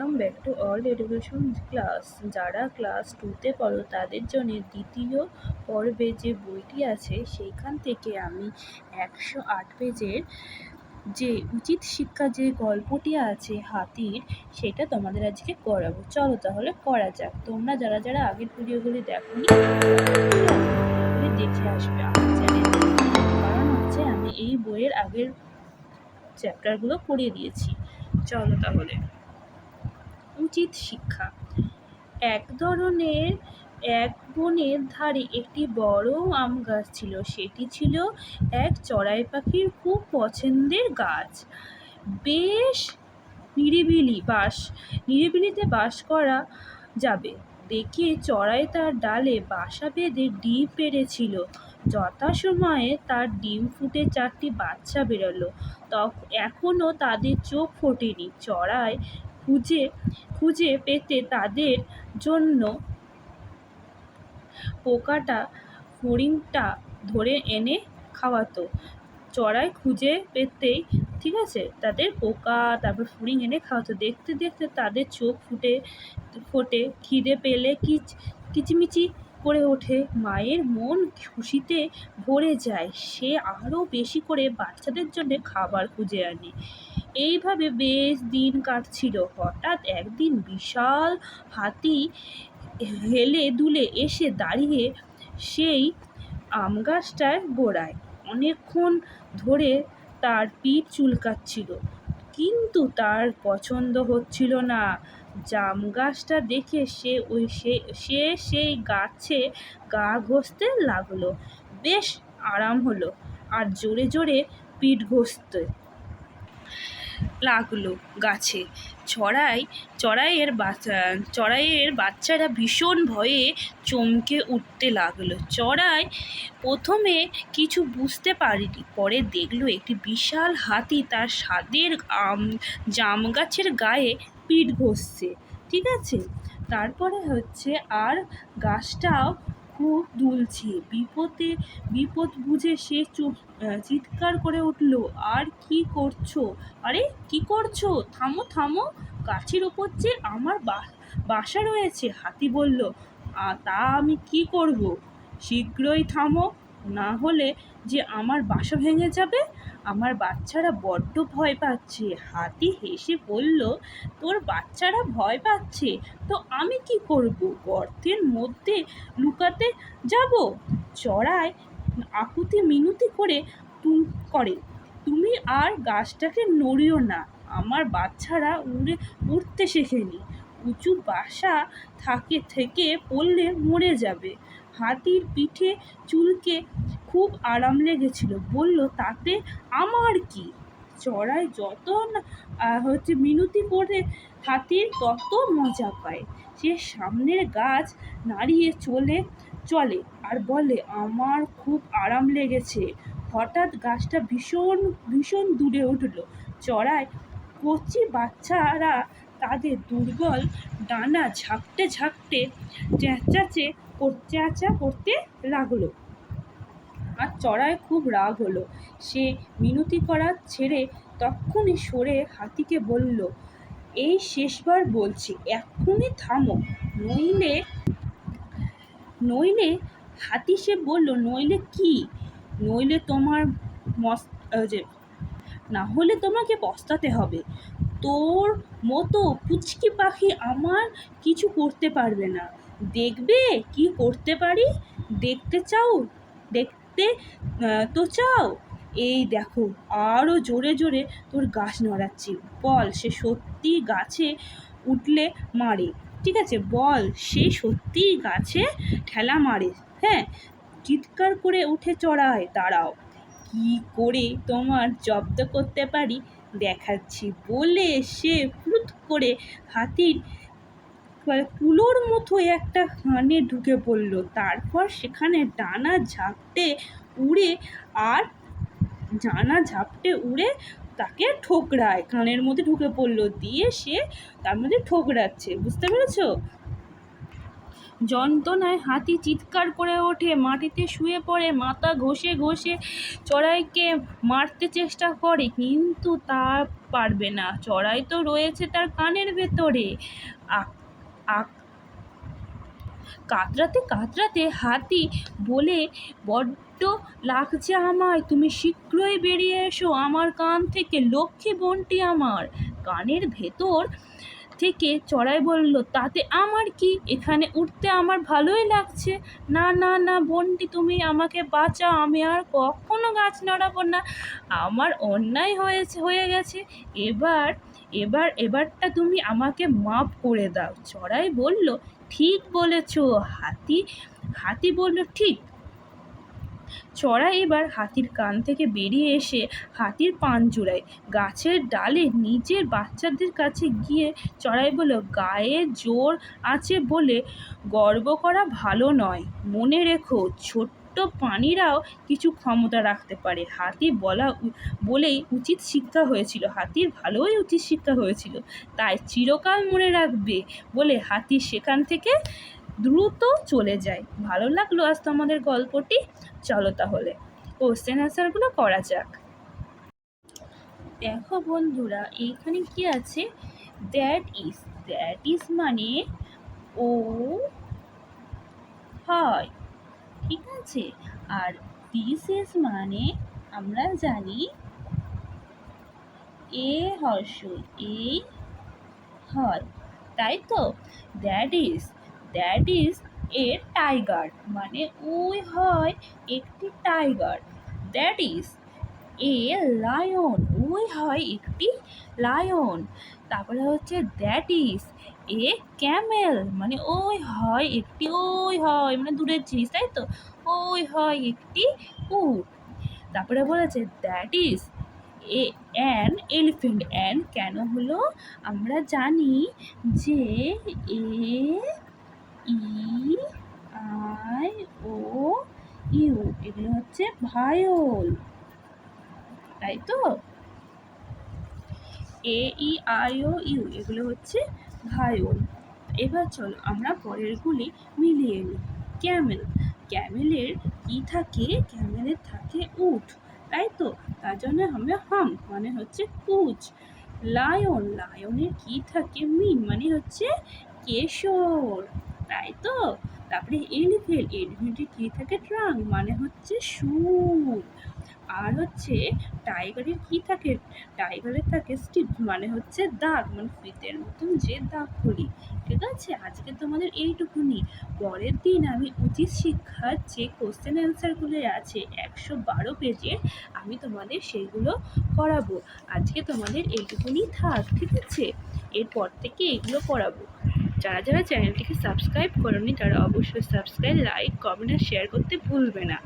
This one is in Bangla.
Welcome back to all education class যারা ক্লাস টুতে পড়ো, তাদের জন্য দ্বিতীয় পর্বে যে বইটি আছে, সেইখান থেকে আমি একশো আট পেজের যে উচিত শিক্ষা যে গল্পটি আছে হাতির, সেটা তোমাদের আজকে করাবো। চলো তাহলে করা যাক। তোমরা যারা যারা আগের ভিডিওগুলি দেখো দেখে আসবে আমার কারণ হচ্ছে আমি এই বইয়ের আগের চ্যাপ্টারগুলো পড়িয়ে দিয়েছি। চলো তাহলে। উচিত শিক্ষা। এক ধরনের এক বনের ধারে একটি বড় আম গাছ ছিল। সেটি ছিল এক চড়াই পাখির খুব পছন্দের গাছ। বেশ নিরিবিলি বাস, নিরিবিলিতে বাস করা যাবে। দেখে চড়াই তার ডালে বাসা বেঁধে ডিম পেড়েছিল। যথাসময়ে তার ডিম ফুটে চারটি বাচ্চা বেরোলো। তখন এখনও তাদের চোখ ফোটেনি। চড়াই খুঁজে খুঁজে পেতে তাদের জন্য পোকাটা ফড়িংটা ধরে এনে খাওয়াতো। চড়াই খুঁজে পেতেই, ঠিক আছে? তাদের পোকা, তারপর ফড়িং এনে খাওয়াতো। দেখতে দেখতে তাদের চোখ ফুটে, ফোটে। খিদে পেলে কিচ, কিচিমিচি করে ওঠে। মায়ের মন খুশিতে ভরে যায়। সে আরও বেশি করে বাচ্চাদের জন্যে খাবার খুঁজে আনে। এইভাবে বেশ দিন কাটছিল। হঠাৎ একদিন বিশাল হাতি হেলে দুলে এসে দাঁড়িয়ে সেই আম গাছটার গোড়ায় অনেকক্ষণ ধরে তার পিঠ চুলকাচ্ছিল। কিন্তু তার পছন্দ হচ্ছিল না। জাম গাছটা দেখে সে ওই সে সেই গাছে গা ঘষতে লাগল। বেশ আরাম হলো আর জোরে জোরে পিঠ ঘষতে। লাগল গাছে। চড়াই, চড়াইয়ের চড়াইয়ের বাচ্চারা ভীষণ ভয়ে চমকে উঠতে লাগল। চড়াই প্রথমে কিছু বুঝতে পারেনি, পরে দেখল একটি বিশাল হাতি তার স্বাদের আম, জাম গাছের গায়ে পিঠ ঘষছে। ঠিক আছে? তারপরে হচ্ছে আর গাছটাও খুব দুলছে। বিপদে, বিপদ বুঝে সে চিৎকার করে উঠল, আর কি করছ? আরে, কি করছ? থামো থামো। গাছের ওপর যে আমার বাসা রয়েছে, হাতি বলল তা আমি কি করব? শীঘ্রই থামো। না হলে যে আমার বাসা ভেঙে যাবে, আমার বাচ্চারা বড্ড ভয় পাচ্ছে। হাতি হেসে বলল, তোর বাচ্চারা ভয় পাচ্ছে? তো আমি কি করব? গর্তের মধ্যে লুকাতে যাব? চড়াই আকুতি মিনতি করে তুম, করে, তুমি আর গাছটাকে নড়িও না। আমার বাচ্চারা উড়ে উঠতে শেখেনি। উঁচু বাসা থাকে থেকে পড়লে মরে যাবে। হাতির পিঠে চুলকে খুব আরাম লেগেছিল। বলল, তাতে আমার কি? চড়াই যত হচ্ছে মিনতি করে হাতির তত মজা পায়। সে সামনের গাছ নাড়িয়ে চলে চলে আর বলে, আমার খুব আরাম লেগেছে। হঠাৎ গাছটা ভীষণ ভীষণ দূরে উঠল। চড়াই কচি বাচ্চারা তাদের দুর্বল ডানা ঝাপটে ঝাপটে চেঁচাচে চেঁচা করতে লাগল। আর চড়ায় খুব রাগ হলো। সে মিনতি করা ছেড়ে তক্ষুনি সরে হাতিকে বলল, এই শেষবার বলছি, এক্ষুনি থামো। নইলে নইলে হাতি সে বলল, নইলে কি? নইলে তোমার মস যে, না হলে তোমাকে পস্তাতে হবে। তোর মতো পুচকি পাখি আমার কিছু করতে পারবে না। দেখবে কি করতে পারি? দেখতে চাও? দেখতে তো চাও? এই দেখো আরও জোরে জোরে তোর গাছ নড়াচ্ছি। বল, সে সত্যি গাছে উঠলে মারে। ঠিক আছে, বল, সে সত্যিই গাছে ঠেলা মারে। হ্যাঁ চিৎকার করে উঠে চড়ায়, দাঁড়াও। কি করে তোমার জব্দ করতে পারি? দেখাচ্ছি। বলে সে ফুট করে হাতির কুলোর মতো একটা কানে ঢুকে পড়ল। তারপর সেখানে ডানা ঝাপটে উড়ে আর ডানা ঝাপটে উড়ে তাকে ঠোকরায়, কানের মধ্যে ঢুকে পড়ল। দিয়ে সে তার মধ্যে ঠোকরাচ্ছে। বুঝতে পেরেছ? যন্ত্রণায় হাতি চিৎকার করে ওঠে, মাটিতে শুয়ে পড়ে, মাথা ঘষে ঘষে চড়াইকে মারতে চেষ্টা করে, কিন্তু তা পারবে না। চড়াই তো রয়েছে তার কানের ভেতরে। কাতরাতে কাতরাতে হাতি বলে, বড্ড লাগছে আমায়, তুমি শীঘ্রই বেরিয়ে এসো, আমার কান থেকে লক্ষ্মী বোনটি আমার। কানের ভেতর থেকে চড়াই বলল, তাতে আমার কি? এখানে উঠতে আমার ভালোই লাগছে। না না না, বোনটি, তুমি আমাকে বাঁচাও। আমি আর কখনো গাছ নড়াবো না। আমার অন্যায় হয়েছে, হয়ে গেছে। এবার এবার, এবারটা তুমি আমাকে মাপ করে দাও। চড়াই বলল, ঠিক বলেছ, হাতি। হাতি বলল, ঠিক চড়াই এবার হাতির কান থেকে বেরিয়ে এসে হাতির পান জোড়ায়। গাছের ডালে নিজের বাচ্চাদের কাছে গিয়ে চড়াই বলল, গায়ে জোর আছে বলে গর্ব করা ভালো নয়। মনে রেখো, ছোট্ট প্রাণীরাও কিছু ক্ষমতা রাখতে পারে। হাতি বলা বলেই উচিত শিক্ষা হয়েছিল। হাতির ভালোই উচিত শিক্ষা হয়েছিল। তাই চিরকাল মনে রাখবে বলে হাতি সেখান থেকে দ্রুত চলে যায়। ভালো লাগল আজ তোমাদের গল্পটি? চলো তাহলে। কোশ্চেন অ্যান্সারগুলো করা যাক। দেখো বন্ধুরা, এইখানে কি আছে? দ্যাট ইজ দ্যাট ইজ মানে ও হয়। ঠিক আছে? আর দিস ইজ মানে আমরা জানি এ হর্ষই এই হয়। তাই তো? That is that is a tiger মানে ওই হয় একটি tiger that is a lion ওই হয় একটি লায়ন তারপরে হচ্ছে দ্যাট ইজ এ ক্যামেল মানে ওই হয় একটি ওই হয় মানে দূরের জিনিস, তাই তো? ওই হয় একটি উট। তারপরে বলেছে that is a an elephant an কেন হলো? আমরা জানি যে এ ই, আই, ও, ইউ, এগুলো হচ্ছে ভায়োল। তাই তো? এ, ই, আই, ও, ইউ, এগুলো হচ্ছে ভায়োল। এবার চলো আমরা পরেরগুলি মিলিয়ে নিই। ক্যামেল। ক্যামেলের কি থাকে? ক্যামেলের থাকে উট তাই তো? তার জন্য আমরা হাম মানে হচ্ছে কুচ। লায়ন। লায়নের কি থাকে? মিন মানে হচ্ছে কেশর। তাই তো তারপরে এলিফেন্ট এলিফেন্টের কি থাকে ট্রাঙ্ক মানে হচ্ছে সুর। আর হচ্ছে টাইগারের কি থাকে? টাইগারের থাকে স্টিপ মানে হচ্ছে দাগ মানে ফিতের মতন যে দাগ করি ঠিক আছে? আজকে তোমাদের এইটুকুনি। পরের দিন আমি উচিত শিক্ষার যে কোশ্চেন অ্যান্সারগুলো আছে, একশো বারো পেজের আমি তোমাদের সেইগুলো করাবো। আজকে তোমাদের এইটুকুনি থাক, ঠিক আছে? এরপর থেকে এগুলো করাবো। যারা যারা চ্যানেলটিকে সাবস্ক্রাইব করনি, তারা অবশ্যই সাবস্ক্রাইব, লাইক, কমেন্ট আর শেয়ার করতে ভুলবে না।